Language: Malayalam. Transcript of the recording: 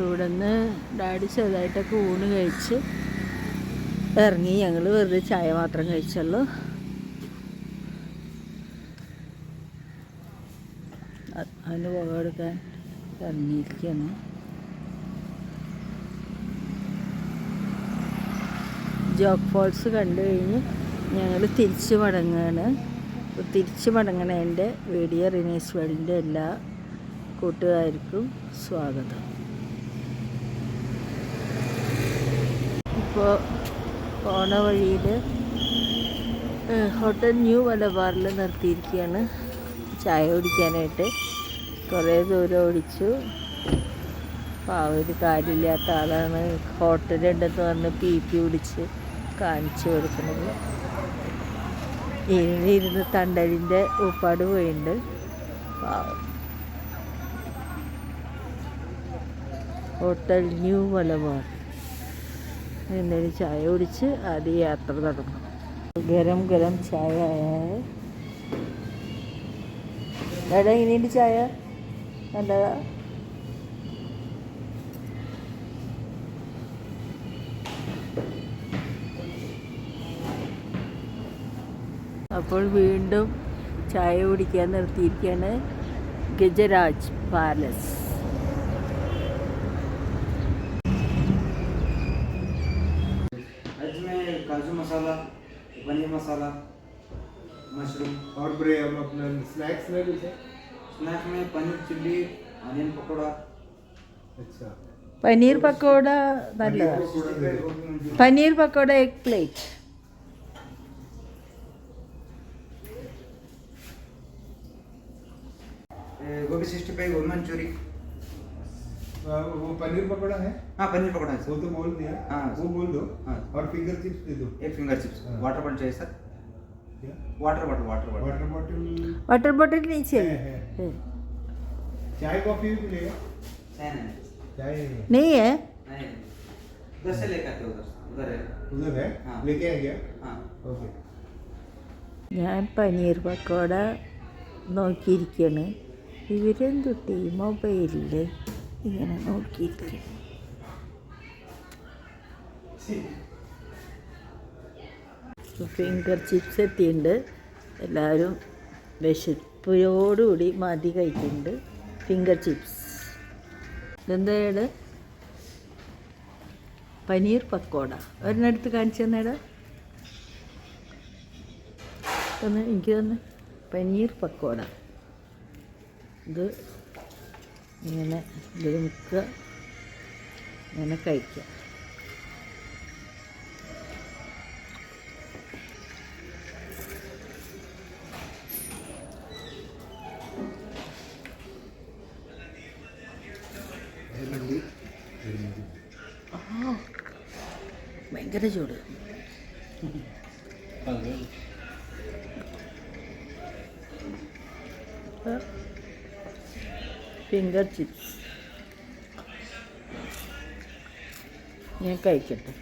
ഇവിടെ നിന്ന് ഡാഡി ചെറുതായിട്ടൊക്കെ ഊണ് കഴിച്ച് ഇറങ്ങി. ഞങ്ങൾ വെറുതെ ചായ മാത്രം കഴിച്ചുള്ളൂ. അതിന് പുക എടുക്കാൻ ഇറങ്ങിയിരിക്കുകയാണ്. ജോക്ക് ഫോൾസ് കണ്ടു കഴിഞ്ഞ് ഞങ്ങൾ തിരിച്ചു മടങ്ങുകയാണ് തിരിച്ചു മടങ്ങണതിന്റെ വീഡിയോ റിനേസ് വേൾഡിന്റെ എല്ലാ കൂട്ടുകാർക്കും സ്വാഗതം. ഇപ്പോൾ പോണ വഴിയിൽ ഹോട്ടൽ ന്യൂ മലബാറിൽ നിർത്തിയിരിക്കുകയാണ് ചായ കുടിക്കാനായിട്ട്. കുറേ ദൂരം ഓടിച്ചു. പാവം ഒരു കാര്യമില്ലാത്ത ആളാണ് ഹോട്ടലുണ്ടെന്ന് പറഞ്ഞ് പി പി പിടിച്ച് കാണിച്ചു കൊടുക്കുന്നത്. ഇരുന്ന് ഇരുന്ന് തണ്ടലിന്റെ ഉപ്പാട് പോയിണ്ട്. Hotel new Malabar. എന്നൊരു ചായ കുടിച്ച് ആദ്യം യാത്ര തുടങ്ങും ഗരം ഗരം ചായ എടാ ഇനിയുണ്ട് ചായ? നല്ലതാ അപ്പോൾ വീണ്ടും ചായ കുടിക്കാൻ നിർത്തിയിരിക്കുകയാണ് ഗജരാജ് പാലസ്. मसाला पनीर मसाला मशरूम। और ब्रे हम अपने स्नैक्स में कुछ है? स्नैक्स में पनीर चिल्ली अनियन पकौड़ा। अच्छा। पनीर पकौड़ा पनीर पकौड़ा एक प्लेट गोभी सिक्सटी फाइव गोभी मंचूरी वो पनीर पकौड़ा है हाँ पनीर पकौड़ा है वो सर तो बोल दिया हाँ। वो बोल दो हाँ। और फिंगर चिप्स दे दो एक फिंगर चिप्स हाँ। वाटर बॉटल चाहिए सर क्या water bottle water bottle water bottle water bottle नीचे है, है। चाय कॉफी भी मिलेगा चाय नहीं चाय नहीं है। नहीं है नहीं उधर से लेकर आते उधर उधर है उधर है हाँ। लेके आ गया हाँ ओके ഞാൻ പനീർ പക്കോട നോക്കിയിരിക്കുകയാണ് ഇവരെന്തുട്ടി മൊബൈലിൽ ഇങ്ങനെ നോക്കിയിരിക്കും. ഫിംഗർ ചിപ്സ് എത്തിയിട്ടുണ്ട്. എല്ലാവരും വിശപ്പിനോടുകൂടി മതി കഴിക്കുന്നുണ്ട്. ഫിംഗർ ചിപ്സ് ഇതെന്താണ് പനീർ പക്കോട. ഒരെണ്ണടുത്ത് കാണിച്ചു തന്നേടാ. തന്നെ എനിക്ക് തന്നെ. പനീർ പക്കോട. ഇത് ഇങ്ങനെ ഇത് മുക്കുക ഇങ്ങനെ കഴിക്കുക ഭയങ്കര ചൂട്. ഫിംഗർ ചിപ്സ് ഞാൻ കഴിക്കട്ടെ.